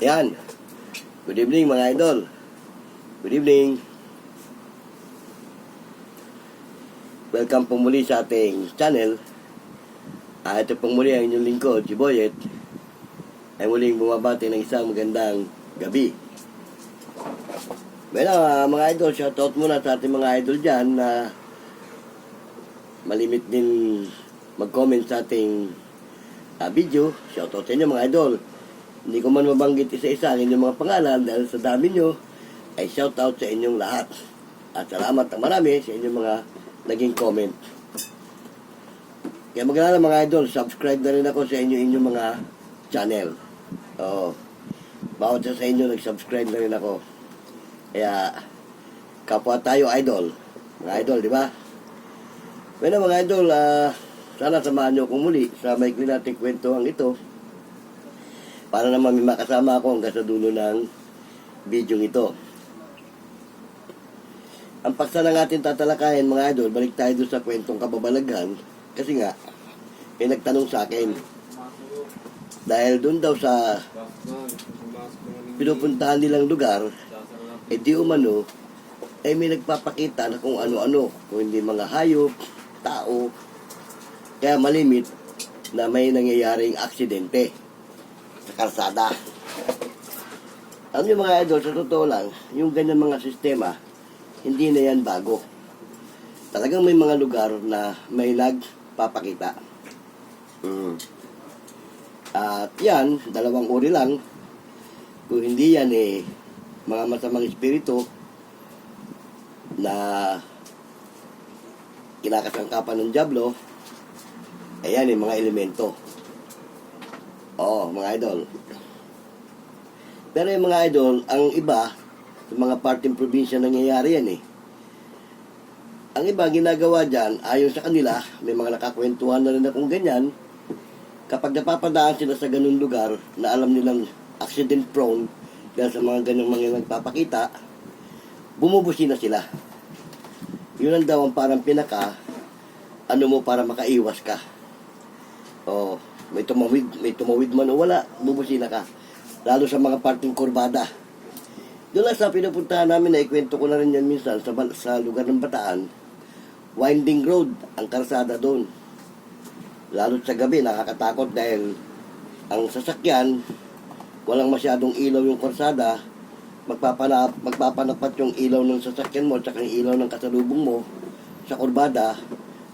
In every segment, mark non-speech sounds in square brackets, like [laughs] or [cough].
Yan. Good evening mga idol. Good evening. Welcome po muli sa ating channel. Ah, ito pong muli ang inyong lingkod, si Boyet. Ay muling bumabati ng isang magandang gabi. Well, ah, mga idol, shoutout muna sa ating mga idol dyan na malimit din mag-comment sa ating ah, video. Shoutout sa inyo mga idol. Hindi ko man mabanggit isa-isa ang inyong mga pangalan dahil sa dami nyo ay shoutout sa inyong lahat. At salamat ng marami sa inyong mga naging comment. Kaya magkala mga idol, subscribe na rin ako sa inyo inyong mga channel. Oo. Bawat sa inyo nag-subscribe na rin ako. Kaya, kapwa tayo idol. Mga idol, di ba? Bueno mga idol, ah, sana samahan nyo akong muli sa maikli nating kwento ang ito para naman may makasama ako hanggang sa dulo ng video ito. Ang paksa ng ating tatalakayin mga idol, balik tayo doon sa kwentong kababalaghan. Kasi nga, may nagtanong sa akin. Dahil doon daw sa pinupuntahan nilang lugar, eh di umano, eh may nagpapakita na kung ano-ano, kung hindi mga hayop, tao, kaya malimit na may nangyayaring aksidente sa kalsada. Alam niyo mga idol, sa totoo lang, yung ganyan mga sistema, hindi na yan bago. Talagang may mga lugar na may nagpapakita. Mm. At yan, dalawang uri lang. Kung hindi yan eh, mga masamang espiritu na kinakasangkapan ng Diablo, ayan eh, mga elemento. Oo, mga idol. Pero yung mga idol, ang iba, sa mga parting probinsya nangyayari yan eh. Ang iba ginagawa dyan, ayon sa kanila, may mga nakakwentuhan na rin akong ganyan, kapag napapadaan sila sa ganung lugar na alam nilang accident prone dahil sa mga ganung mga nagpapakita, bumubusi na sila. Yun ang daw ang parang pinaka, ano mo para makaiwas ka. O, may tumawid, may tumawid man o wala, bubusina ka. Lalo sa mga parting kurbada. Doon lang sa pinupuntahan namin, na ikwento ko na rin yan minsan sa, sa lugar ng Bataan, winding road, ang karsada doon. Lalo sa gabi, nakakatakot dahil ang sasakyan, walang masyadong ilaw yung karsada, magpapanap, magpapanapat yung ilaw ng sasakyan mo at yung ilaw ng kasalubong mo sa kurbada,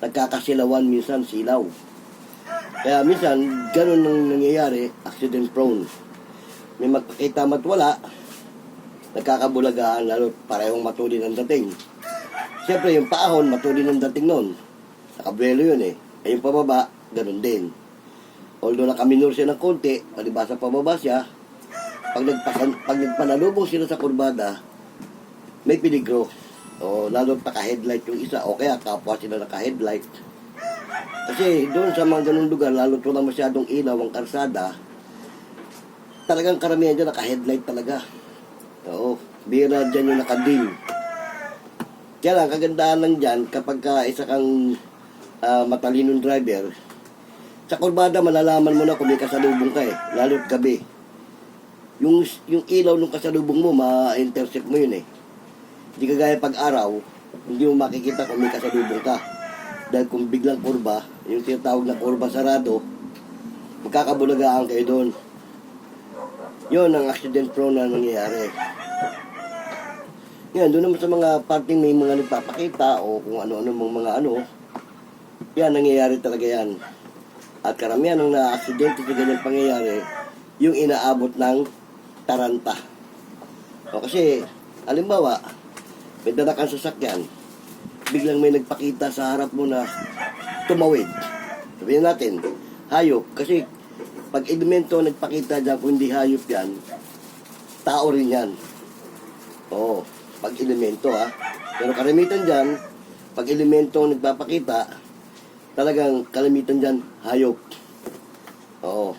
nagkakasilawan minsan silaw. Kaya minsan, ganun ang nangyayari, accident prone. May magpakita mat wala, nagkakabulagaan lalo parehong matulin ang dating. Siyempre, yung paahon, matulin ang dating nun. Nakabrelo yun eh. Eh, yung pababa, ganun din. Although nakaminor siya ng konti, palibasa pababa siya, pag, nagpasan, pag nagpanalubong sila sa kurbada, may peligro. O lalo paka-headlight yung isa, o kaya kapwa sila naka-headlight. Kasi doon sa mga ganung lugar, lalo na masyadong ilaw ang karsada, talagang karamihan dyan naka-headlight talaga. Oo, bira dyan yung nakadim. Kaya lang, kagandahan lang dyan, kapag ka isa kang ah, matalinong driver, sa kurbada malalaman mo na kung may kasalubong ka eh, lalo't gabi. Yung, yung ilaw ng kasalubong mo, ma-intercept mo yun eh. Hindi kagaya pag araw, hindi mo makikita kung may kasalubong ka. Dahil kung biglang kurba, yung tinatawag na kurba sarado, magkakabulagaan kayo doon. Yun ang accident prone na nangyayari. Yan, doon naman sa mga parting may mga nagpapakita o kung ano-ano mga, mga ano, yan, nangyayari talaga yan. At karamihan ng na-aksidente sa ganyang pangyayari, yung inaabot ng taranta. O kasi, halimbawa, may dala kang sasakyan, biglang may nagpakita sa harap mo na tumawid. Sabihin natin, hayop. Kasi pag elemento nagpakita dyan, kung hindi hayop yan, tao rin yan. Oo, pag elemento ha. Pero kalimitan dyan, pag elemento nagpapakita, talagang kalimitan dyan, hayop. Oo.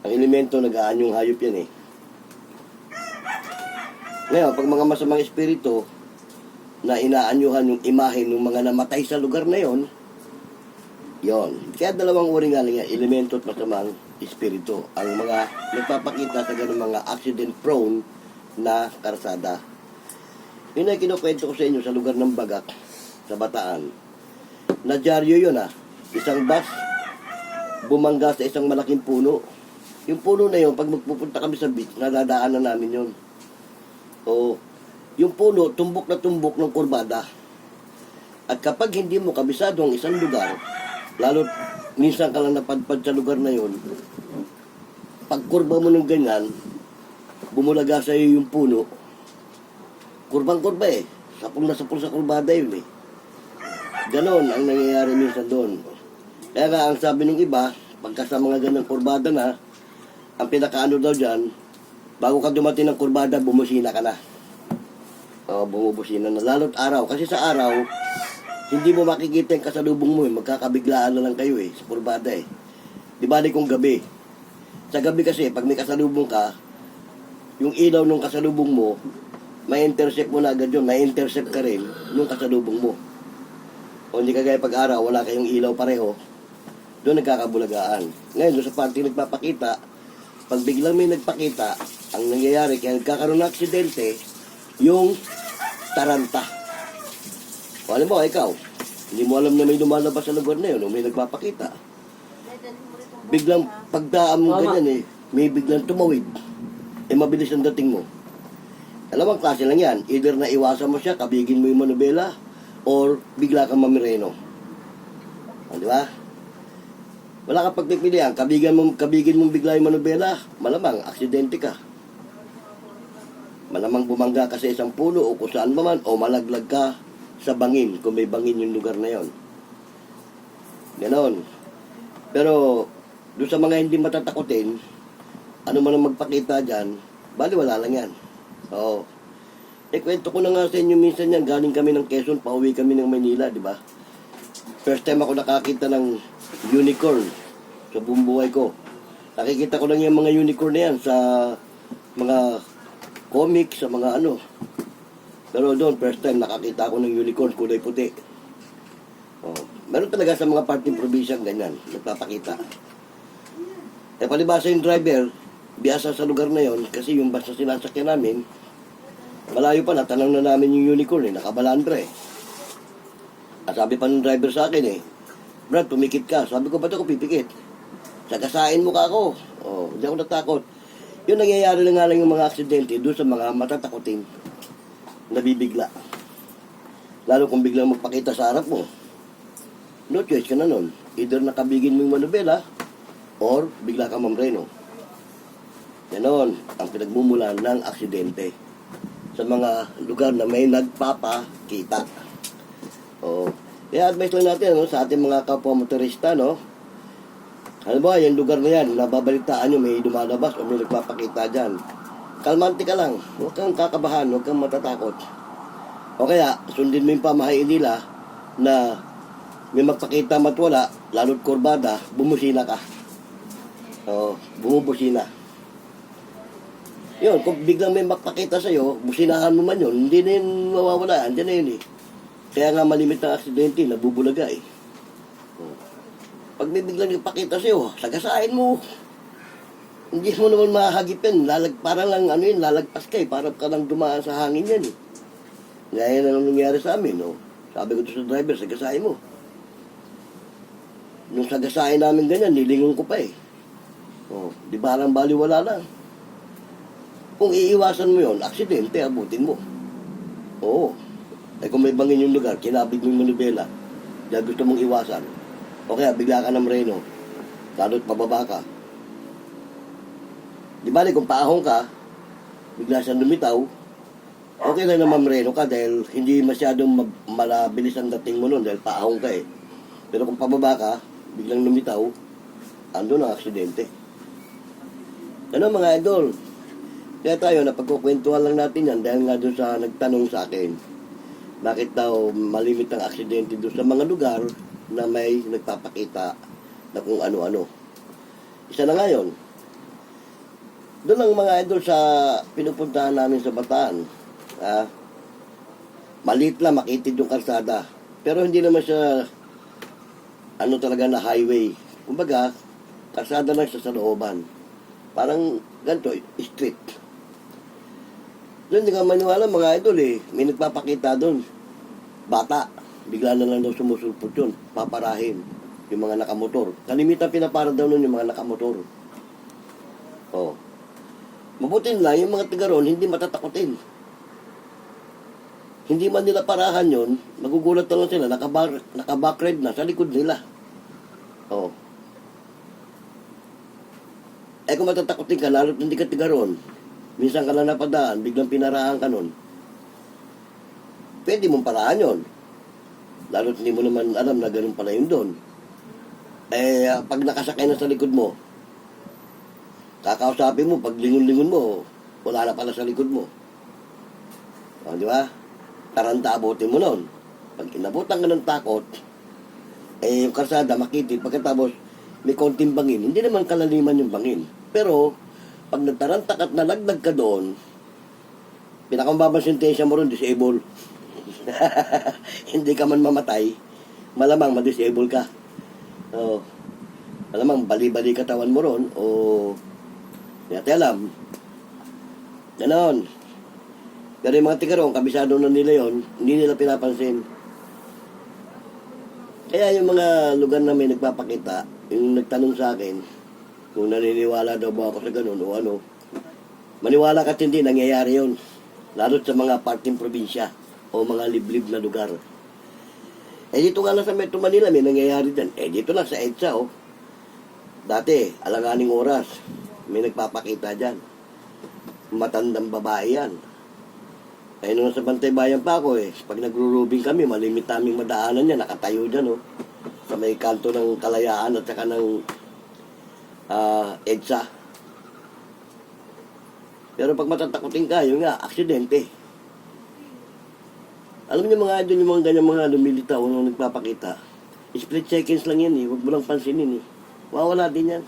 Ang elemento, nag-aanyong hayop yan eh. Ngayon, pag mga masamang espiritu na inaanyuhan yung imahe ng mga namatay sa lugar na yon, yon. Kaya dalawang uri nga lang yan, elemento at masamang espiritu. Ang mga nagpapakita sa ganung mga accident prone na karsada. Yun ay kinukwento ko sa inyo sa lugar ng Bagak, sa Bataan. Na dyaryo yun ah. Isang bus, bumangga sa isang malaking puno. Yung puno na yun, pag magpupunta kami sa beach, nadadaanan namin yun. O, yung puno, tumbok na tumbok ng kurbada. At kapag hindi mo kabisado ang isang lugar, lalo minsan ka lang napadpad sa lugar na yun, pag kurba mo ng ganyan, bumulaga sa iyo yung puno, kurbang kurba eh. Sapul na sapul sa kurbada yun eh. Ganon ang nangyayari minsan doon. Kaya ang sabi ng iba, pagka sa mga ganang kurbada na, ang pinakaano daw dyan, bago ka dumating ng kurbada, bumusina ka na. Oo, bumubusina na. Lalo't araw. Kasi sa araw, hindi mo makikita yung kasalubong mo eh. Magkakabiglaan na lang kayo eh, sa kurbada eh. Di ba kung gabi? Sa gabi kasi, pag may kasalubong ka, yung ilaw ng kasalubong mo, may intercept mo na agad yun, may intercept ka rin nung kasalubong mo. O hindi kagaya pag araw, wala kayong ilaw pareho, doon nagkakabulagaan. Ngayon, doon sa party nagpapakita, pag biglang may nagpakita, ang nangyayari, kaya nagkakaroon ng aksidente, yung taranta. O alam mo, ikaw, hindi mo alam na may lumalabas sa lugar na yun, o may nagpapakita. Biglang pagdaan mo ganyan eh, may biglang tumawid, eh mabilis ang dating mo. Alam mo, klase lang yan. Either na iwasan mo siya, kabigin mo yung manubela, or bigla kang mamireno. O, di ba? Wala ka pagpipilian. Kabigan mo, kabigin mo bigla yung manubela, malamang, aksidente ka. Malamang bumangga ka sa isang puno o kung saan man, o malaglag ka sa bangin, kung may bangin yung lugar na yon. Ganon. Pero, doon sa mga hindi matatakotin, ano man ang magpakita dyan, bali wala lang yan. Oo. Eh, kwento ko na nga sa inyo minsan yan, galing kami ng Quezon, pauwi kami ng Manila, di ba? First time ako nakakita ng unicorn sa buong buhay ko. Nakikita ko lang yung mga unicorn na yan sa mga comic, sa mga ano. Pero doon, first time nakakita ako ng unicorn, kulay puti. Oh, meron talaga sa mga parting probinsya ganyan, nagpapakita. Eh palibasa yung driver, biyasa sa lugar na yon kasi yung bus na sinasakyan namin, malayo pa, natanong na namin yung unicorn eh, nakabalandra eh. At sabi pa ng driver sa akin eh, Brad, pumikit ka. Sabi ko, ba't ako pipikit? Sagasain mo ka ako. Oh, hindi ako natakot. Yung nangyayari na nga lang yung mga aksidente doon sa mga matatakotin, nabibigla. Lalo kung biglang magpakita sa harap mo, no choice ka na nun. Either nakabigin mo yung manubela, or bigla ka mamreno. Ganon ang pinagmumulan ng aksidente sa mga lugar na may nagpapakita. Oo. Kaya advice lang natin ano, sa ating mga kapwa motorista, no? Ano ba, yung lugar na yan, nababalitaan nyo, may lumalabas o may nagpapakita dyan. Kalmante ka lang. Huwag kang kakabahan, huwag kang matatakot. O kaya, sundin mo yung pamahain nila na may magpakita matwala, lalo't kurbada, bumusina ka. Oo, bumubusina. Yun, kung biglang may magpakita sa'yo, businahan mo man yun, hindi na yun mawawala, andyan na yun eh. Kaya nga malimit ang aksidente, nabubulaga eh. Oh. Pag may biglang ipakita sa'yo, sagasain mo. Hindi mo naman mahagip yan. Lalag, para lang ano yun, lalagpas ka eh. Para ka lang dumaan sa hangin yan eh. Na lang nangyari sa amin, no? Sabi ko to sa driver, sagasain mo. Nung sagasain namin ganyan, nilingon ko pa eh. Oh, di parang baliwala lang. Kung iiwasan mo yon, aksidente, abutin mo. Oo. Eh kung may bangin yung lugar, kinabig mo yung manubela, dahil gusto mong iwasan. O kaya bigla ka ng reno, lalo't pababa ka. Di bali kung paahong ka, bigla siyang lumitaw, okay lang naman reno ka dahil hindi masyadong ma- malabilis ang dating mo nun dahil paahong ka eh. Pero kung pababa ka, biglang lumitaw, ando na aksidente. Ano mga idol, kaya tayo, napagkukwentuhan lang natin yan dahil nga doon sa nagtanong sa akin, bakit daw malimit ang aksidente doon sa mga lugar na may nagpapakita na kung ano-ano. Isa na ngayon, doon lang mga idol sa pinupuntahan namin sa Bataan. Ha? Maliit lang, makitid yung kalsada. Pero hindi naman siya ano talaga na highway. Kumbaga, Kalsada lang siya sa looban. Parang ganito, street. Doon, hindi ka maniwala mga idol eh. May nagpapakita doon. Bata. Bigla na lang daw sumusulpot yun. Paparahin. Yung mga nakamotor. Kalimitan pinapara daw nun yung mga nakamotor. Oh. Mabuti lang, yung mga tiga ron, hindi matatakotin. Hindi man nila parahan yon, magugulat na lang sila, nakabar, nakabackred na sa likod nila. Oh. Eh kung matatakotin ka, lalo't hindi ka tiga ron, minsan ka lang napadaan, biglang pinarahan ka nun, pwede mong parahan yon. Lalo't hindi mo naman alam na ganun pala yun doon. Eh, pag nakasakay na sa likod mo, kakausapin mo, pag lingon-lingon mo, wala na pala sa likod mo. O, di ba? Taranta abutin mo nun. Pag inabutan ka ng takot, eh, yung karsada makitid, pagkatapos, may konting bangin. Hindi naman kalaliman yung bangin. Pero, pag nagtaranta ka at nalagdag ka doon, pinakamababang sentensya mo ron, disable. [laughs] Hindi ka man mamatay, malamang ma-disable ka. Oh, malamang bali-bali katawan mo ron, o hindi natin alam. Ganon. Pero yung mga tigarong, kabisado na nila yon hindi nila pinapansin. Kaya yung mga lugar na may nagpapakita, yung nagtanong sa akin, kung naniniwala daw ba ako sa ganun o ano, maniwala ka at hindi, nangyayari yon Lalo sa mga parting probinsya o mga liblib na lugar. Eh dito nga lang sa Metro Manila, may nangyayari dyan. Eh dito lang sa EDSA, oh. Dati, alanganing oras, may nagpapakita dyan. Matandang babae yan. Eh nung sa Bantay Bayan pa ako eh, pag nagro-rubing kami, malimit naming madaanan niya, nakatayo dyan, oh. Sa may kanto ng Kalayaan at saka ng ah, EDSA. Pero pag matatakotin ka, yun nga, aksidente. Alam niyo mga idol, yung mga ganyan mga lumilitaw nung nagpapakita, split seconds lang yan eh, huwag mo lang pansinin eh. Wawala din yan.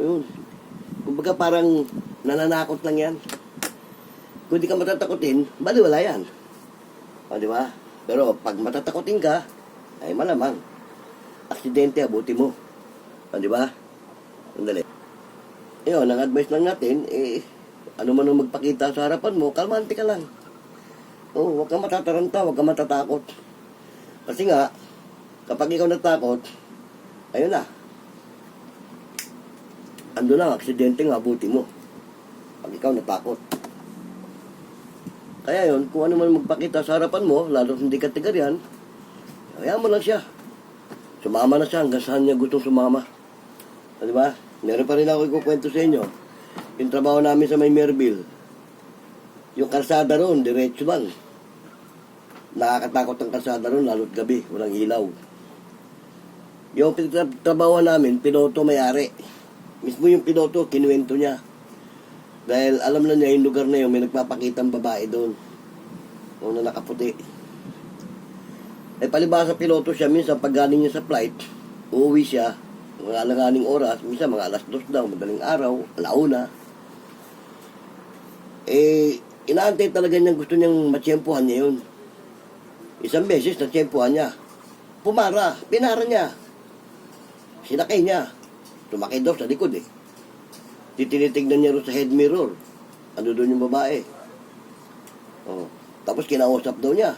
Yun. Kumbaga parang nananakot lang yan. Kung di ka matatakotin, bali wala yan. O, di ba? Pero pag matatakotin ka, ay malamang. Aksidente, abuti mo. O, di ba? Sandali. Yun, ang advice lang natin, eh, ano man ang magpakita sa harapan mo, kalmante ka lang. Oo, huwag kang matataranta, huwag kang matatakot. Kasi nga, kapag ikaw natakot, ayun na. Ando lang, aksidente nga, abuti mo. Pag ikaw natakot. Kaya yun, kung ano man magpakita sa harapan mo, lalo hindi ka tigar yan, hayaan mo lang siya. Sumama na siya hanggang saan niya gustong sumama. O, di ba? Meron pa rin ako ikukwento sa inyo. Yung trabaho namin sa may Merville. Yung kalsada roon, diretso lang. Nakakatakot ang kalsada roon, lalo't gabi, walang ilaw. Yung trabaho namin, piloto may-ari. Mismo yung piloto, kinuwento niya. Dahil alam na niya yung lugar na yun, may nagpapakitang babae doon. Una nakaputi. Eh palibasa piloto siya, minsan pag galing niya sa flight, uuwi siya, mga alanganing oras, minsan mga alas dos daw, madaling araw, alauna. Eh, inaantay talaga niyang gusto niyang matsyempohan niya yun. Isang beses na tsyempohan niya. Pumara, pinara niya. Sinakay niya. Tumakay daw sa likod eh. Titinitignan niya rin sa head mirror. Ano doon yung babae. Oh. Tapos kinausap daw niya.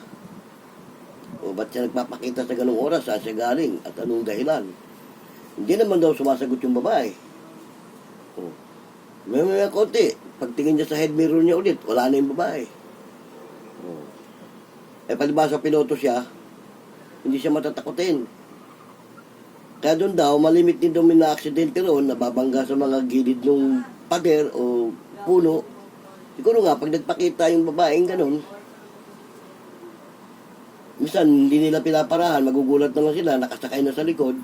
O ba't siya nagpapakita sa ganung oras? Saan siya galing? At anong dahilan? Hindi naman daw sumasagot yung babae. Oh. May may konti. Pagtingin niya sa head mirror niya ulit, wala na yung babae. Oh. Eh, palibasa piloto siya, hindi siya matatakotin. Kaya doon daw, malimit din daw may na-aksidente roon, nababangga sa mga gilid ng pader o puno. Siguro nga, pag nagpakita yung babaeng ganun, minsan hindi nila pinaparahan, magugulat na lang sila, nakasakay na sa likod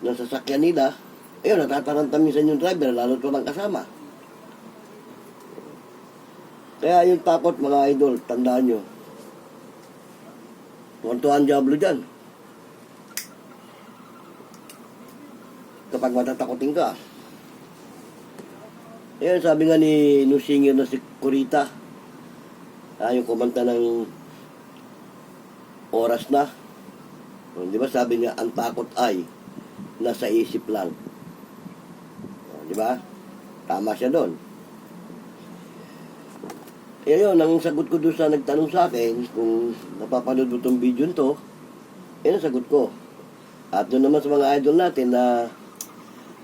ng sasakyan nila. Ayun, natataranta minsan yung driver, lalo to lang kasama. Kaya yung takot, mga idol, tandaan nyo. Tuwan-tuwan Diablo dyan. Kapag matatakotin ka. Ayun, sabi nga ni singer na si Kurita, ah, yung kumanta ng oras na. Oh, Di ba sabi niya, ang takot ay nasa isip lang. O, Di ba? Tama siya doon. Eh yun, ang sagot ko doon sa nagtanong sa akin, kung napapanood mo itong video to, yun ang sagot ko. At doon naman sa mga idol natin na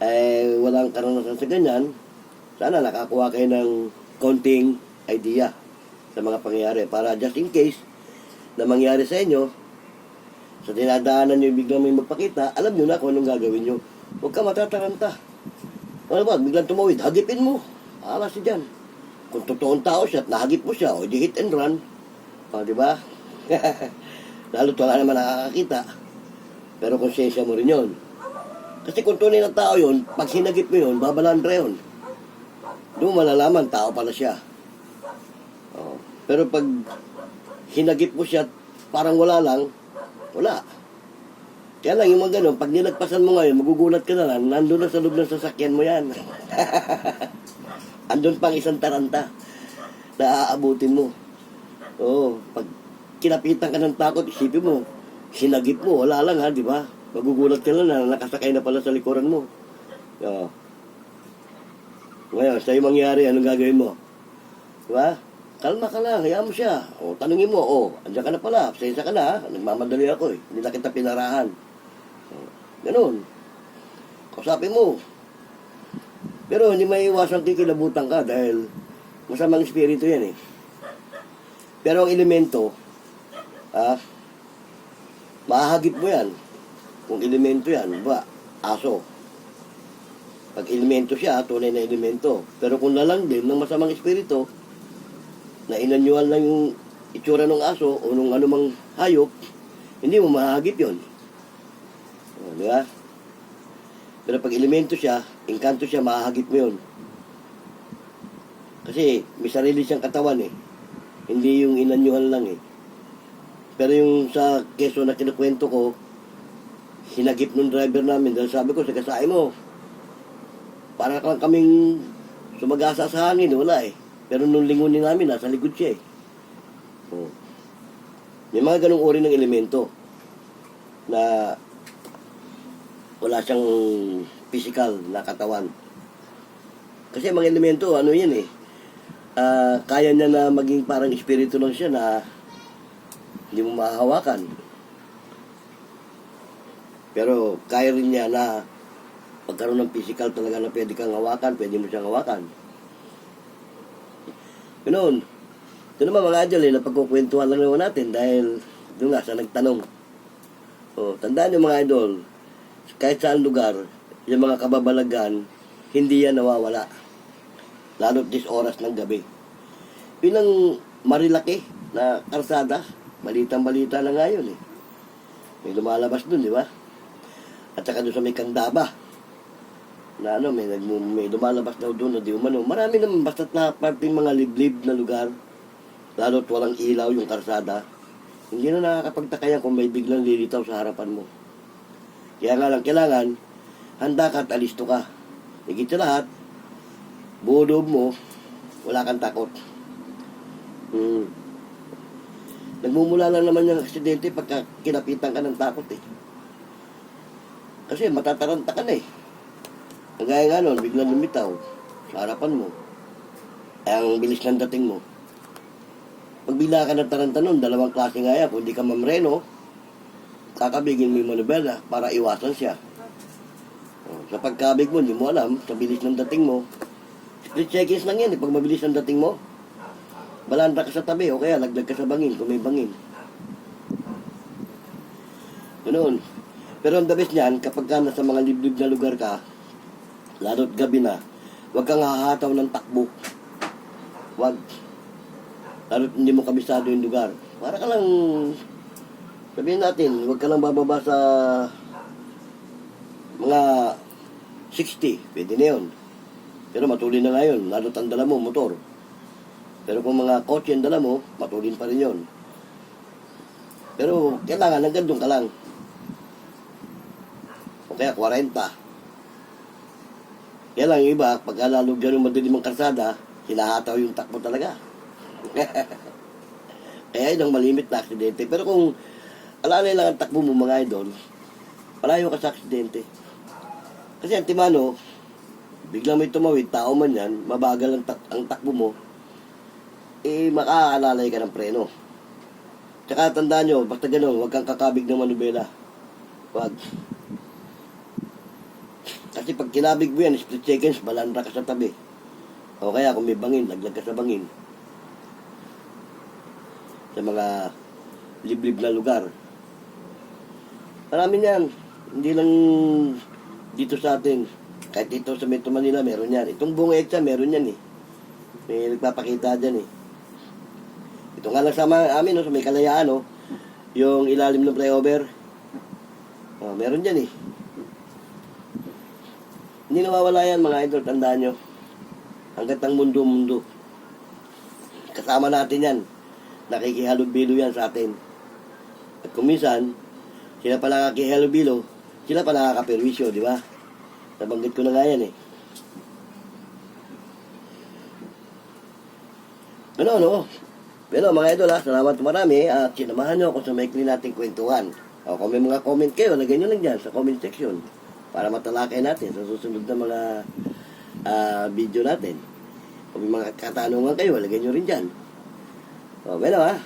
eh, walang karanasan sa ganyan, sana nakakuha kayo ng konting idea sa mga pangyayari para just in case na mangyari sa inyo, sa dinadaanan nyo biglang may magpakita, alam nyo na kung anong gagawin nyo. Huwag ka matataranta. Ano ba, biglang tumawid, hagipin mo. Alas si dyan. Kung totoong tao siya at nahagip mo siya, o di hit and run. O, di ba? [laughs] Lalo wala naman nakakakita. Pero konsensya mo rin yun. Kasi kung tunay na tao yun, pag sinagip mo yun, babalandra yun. Doon malalaman, tao pala siya. Oh. Pero pag hinagip mo siya, parang wala lang, wala. Kaya lang yung mga ganun, pag nilagpasan mo ngayon, magugulat ka na lang, nandun na sa loob ng sasakyan mo yan. [laughs] Andun pang isang taranta na aabutin mo. Oo, pag kinapitan ka ng takot, isipin mo, sinagip mo, wala lang ha, di ba? Magugulat ka lang na nakasakay na pala sa likuran mo. Oo. Ngayon, sa'yo mangyari, anong gagawin mo? Di ba? Kalma ka lang, hayaan mo siya. O, tanungin mo, o, andyan ka na pala, pasensya ka na, nagmamadali ako eh, hindi na kita pinarahan. O, ganun. Kausapin mo. Pero hindi may iwasang kikilabutan ka dahil masamang espiritu yan eh. Pero ang elemento, ah, mahagip mo yan. Kung elemento yan, ba, aso. Pag elemento siya, tunay na elemento. Pero kung lalang din ng masamang espiritu, na inanyuan lang yung itsura ng aso o nung anumang hayop, hindi mo mahagip yon. O, di ba? Pero pag elemento siya, engkanto siya, mahagip mo yun. Kasi may sarili siyang katawan eh. Hindi yung inanyuhan lang eh. Pero yung sa keso na kinukwento ko, hinagip nung driver namin dahil sabi ko sa kasay mo, para lang kaming sumagasa sa hangin, wala eh. Pero nung lingunin namin, nasa likod siya eh. Oh. May mga ganong uri ng elemento na wala siyang physical na katawan. Kasi mga elemento, ano yan eh, ah, kaya niya na maging parang espiritu lang siya na hindi mo mahahawakan. Pero kaya rin niya na pagkaroon ng physical talaga na pwede kang hawakan, pwede mo siyang hawakan. Ganoon. Ito naman mga idol eh, napagkukwentuhan lang naman natin dahil doon nga sa nagtanong. O, tandaan niyo mga idol, kahit saan lugar, yung mga kababalagan, hindi yan nawawala. Lalo't dis oras ng gabi. Yun ang marilaki na karsada. Balitang balita na ngayon eh. May lumalabas dun, di ba? At saka doon sa may kandaba. Na ano, may, nagmu- may lumalabas daw doon na di umano. Marami naman basta't na parting mga liblib na lugar. Lalo't walang ilaw yung karsada. Hindi na nakakapagtaka yan kung may biglang lilitaw sa harapan mo. Kaya nga lang kailangan, handa ka at alisto ka. Higit lahat, buo mo, wala kang takot. Hmm. Nagmumula lang naman yung aksidente pagka kinapitan ka ng takot eh. Kasi matataranta ka na eh. Kagaya nga nun, biglang lumitaw sa harapan mo. Ay, ang bilis ng dating mo. Pag bigla ka ng taranta nun, dalawang klase nga yan. Kung di ka mamreno, kakabigin mo yung manubela para iwasan siya. O, sa pagkabig mo, hindi mo alam, sa bilis ng dating mo, split seconds lang yan, eh, pag mabilis ang dating mo, balanda ka sa tabi, o kaya laglag ka sa bangin, kung may bangin. Ganoon. Pero ang best niyan, kapag ka nasa mga liblib na lugar ka, lalo't gabi na, huwag kang hahataw ng takbo. Huwag. Lalo't hindi mo kabisado yung lugar. Para ka lang, sabihin natin, huwag ka lang bababa sa mga 60, pwede na yun. Pero matulin na nga yun, lalo't ang dala mo, motor. Pero kung mga kotse ang dala mo, matulin pa rin yun. Pero kailangan hanggang doon ka lang. O kaya 40. Kaya lang yung iba, pag lalo ganun madilim ang karsada, hinahataw yung takbo talaga. [laughs] kaya yun ang malimit na aksidente. Pero kung alalay lang ang takbo mo mga idol, palayo ka sa aksidente. Kasi ang timano, biglang may tumawid, tao man yan, mabagal ang, tak- ang takbo mo, eh makakalalay ka ng preno. Tsaka tandaan nyo, basta ganun, huwag kang kakabig ng manubela. Huwag. Kasi pag kinabig mo yan, split seconds, balandra ka sa tabi. O kaya kung may bangin, laglag ka sa bangin. Sa mga liblib na lugar. Marami yan. Hindi lang dito sa atin. Kahit dito sa Metro Manila, meron yan. Itong buong EDSA, meron yan eh. May nagpapakita dyan eh. Ito nga lang sa amin, no, sa may kalayaan, no, yung ilalim ng flyover. Oh, meron dyan eh. Hindi nawawala yan mga idol, tandaan nyo. Hanggat ang mundo-mundo. Kasama natin yan. Nakikihalubilo yan sa atin. At kung minsan, sila pa nakakihalubilo, sila pa nakakaperwisyo, di ba? Nabanggit ko na nga yan eh. Ano, ano? Pero mga idol ha, salamat marami at sinamahan nyo ako sa maikli nating kwentuhan. O kung may mga comment kayo, lagay nyo lang dyan sa comment section para matalakay natin sa susunod na mga ah, video natin. Kung may mga katanungan kayo, lagay nyo rin dyan. O, pero ha,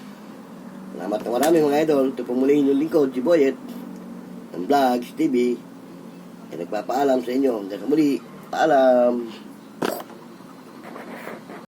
salamat na marami mga idol. Ito po muli inyong lingkod, si Boyet, ng Vlogs TV. Ay nagpapaalam sa inyo. Hanggang muli, paalam.